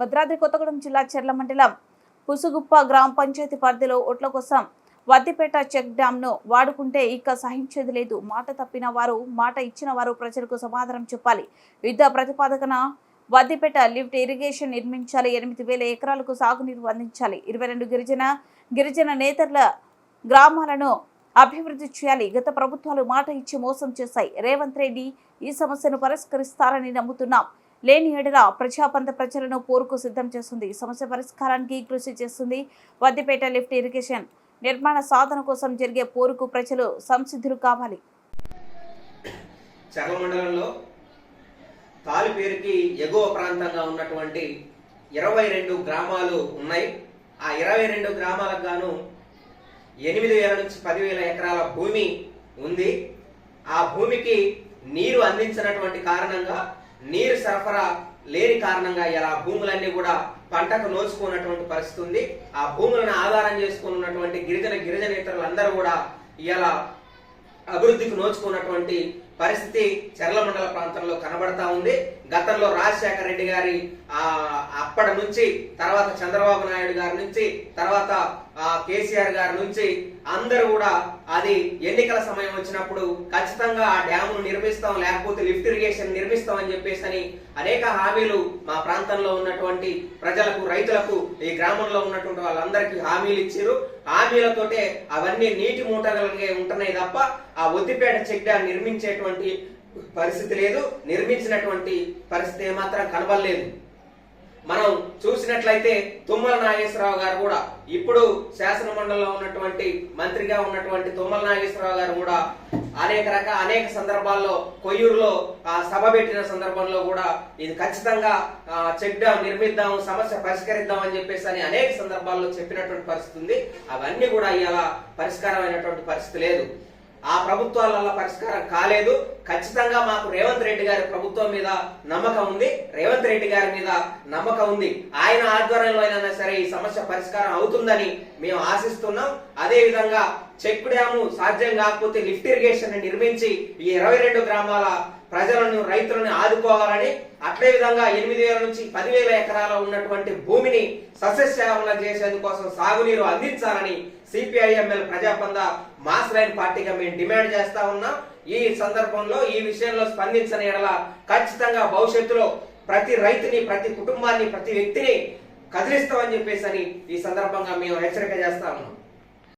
భద్రాద్రి కొత్తగూడెం జిల్లా చెర్ల మండలం పుసుగుప్ప గ్రామ పంచాయతీ పరిధిలో ఓట్ల కోసం వద్దిపేట చెక్ డ్యాంను వాడుకుంటే ఇక సహించేది లేదు. మాట తప్పిన వారు మాట ఇచ్చిన వారు ప్రజలకు సమాధానం చెప్పాలి. యుద్ధ ప్రతిపాదకన వద్దిపేట లిఫ్ట్ ఇరిగేషన్ నిర్మించాలి. ఎనిమిది వేల ఎకరాలకు సాగునీరు అందించాలి. ఇరవై రెండు గిరిజన గిరిజన నేతల గ్రామాలను అభివృద్ధి చేయాలి. గత ప్రభుత్వాలు మాట ఇచ్చి మోసం చేశాయి. రేవంత్ రెడ్డి ఈ సమస్యను పరిష్కరిస్తారని నమ్ముతున్నాం. లేని ఏడల ప్రజాపంత ప్రజలను పోరుకు సిద్ధం చేస్తుంది. సమస్య పరిష్కారానికి కృషి చేస్తుంది వద్దిపేట లిఫ్ట్ ఇరిగేషన్. నిర్మాణ సాధన కోసం జరిగే పోరుకు ప్రజలు సంసిద్ధులు కావాలి. చర్ల తాలి పేరుకి ఎగువ ప్రాంతంగా ఉన్నటువంటి ఇరవై రెండు గ్రామాలు ఉన్నాయి. ఆ ఇరవై రెండు గ్రామాలకు గాను ఎనిమిది వేల నుంచి పదివేల ఎకరాల భూమి ఉంది. ఆ భూమికి నీరు అందించినటువంటి కారణంగా నీరు సరఫరా లేని కారణంగా ఇలా భూములన్నీ కూడా పంటకు నోచుకున్నటువంటి పరిస్థితి ఉంది. ఆ భూములను ఆధారం చేసుకుని ఉన్నటువంటి గిరిజన గిరిజనేతరులందరూ కూడా ఇలా అభివృద్ధికి నోచుకున్నటువంటి పరిస్థితి చర్ల మండల ప్రాంతంలో కనబడతా ఉంది. గతంలో రాజశేఖర రెడ్డి గారి ఆ అప్పటి నుంచి తర్వాత చంద్రబాబు నాయుడు గారి నుంచి తర్వాత కేసీఆర్ గారి నుంచి అందరూ కూడా అది ఎన్నికల సమయం వచ్చినప్పుడు ఖచ్చితంగా ఆ డ్యామును నిర్మిస్తాం లేకపోతే లిఫ్ట్ ఇరిగేషన్ నిర్మిస్తాం అని చెప్పేసి అని అనేక హామీలు మా ప్రాంతంలో ఉన్నటువంటి ప్రజలకు రైతులకు ఈ గ్రామంలో ఉన్నటువంటి వాళ్ళందరికీ హామీలు ఇచ్చారు. హామీలతోటే అవన్నీ నీటి మూటలుగా ఉంటున్నాయి తప్ప ఆ ఒత్తిపేట చెక్ డ్యాం నిర్మించేటువంటి పరిస్థితి లేదు. నిర్మించినటువంటి పరిస్థితి ఏమాత్రం కనబడలేదు. మనం చూసినట్లయితే తుమ్మల నాగేశ్వరరావు గారు కూడా ఇప్పుడు శాసన మండలిలో ఉన్నటువంటి మంత్రిగా ఉన్నటువంటి తుమ్మల నాగేశ్వరరావు గారు కూడా అనేక రక అనేక సందర్భాల్లో కొయ్యూరులో ఆ సభ పెట్టిన సందర్భంలో కూడా ఇది ఖచ్చితంగా చెక్ డ్యాం నిర్మిద్దాం సమస్య పరిష్కరిద్దాం అని చెప్పేసి అని అనేక సందర్భాల్లో చెప్పినటువంటి పరిస్థితి ఉంది. అవన్నీ కూడా ఇలా పరిష్కారమైనటువంటి పరిస్థితి లేదు. ఆ ప్రభుత్వాల వల్ల పరిష్కారం కాలేదు. ఖచ్చితంగా మాకు రేవంత్ రెడ్డి గారి ప్రభుత్వం మీద నమ్మకం ఉంది. రేవంత్ రెడ్డి గారి మీద నమ్మకం ఉంది. ఆయన ఆధ్వర్యంలో అయినా సరే ఈ సమస్య పరిష్కారం అవుతుందని మేము ఆశిస్తున్నాం. అదే విధంగా చెక్ డ్యాము సాధ్యం కాకపోతే లిఫ్ట్ ఇరిగేషన్ నిర్మించి ఈ ఇరవై రెండు గ్రామాల ప్రజలను రైతులను ఆదుకోవాలని అట్లే విధంగా ఎనిమిది వేల నుంచి పదివేల ఎకరాల ఉన్నటువంటి భూమిని సస్యశ్యామలం చేసేందుకోసం సాగునీరు అందించాలని సిపిఐఎంఎల్ ప్రజాపంద మాస్ లైన్ పార్టీగా మేము డిమాండ్ చేస్తా ఉన్నాం. ఈ సందర్భంలో ఈ విషయంలో స్పందించని ఎడల ఖచ్చితంగా భవిష్యత్తులో ప్రతి రైతుని ప్రతి కుటుంబాన్ని ప్రతి వ్యక్తిని కదిలిస్తామని చెప్పేసి అని ఈ సందర్భంగా మేము హెచ్చరిక చేస్తా ఉన్నాం.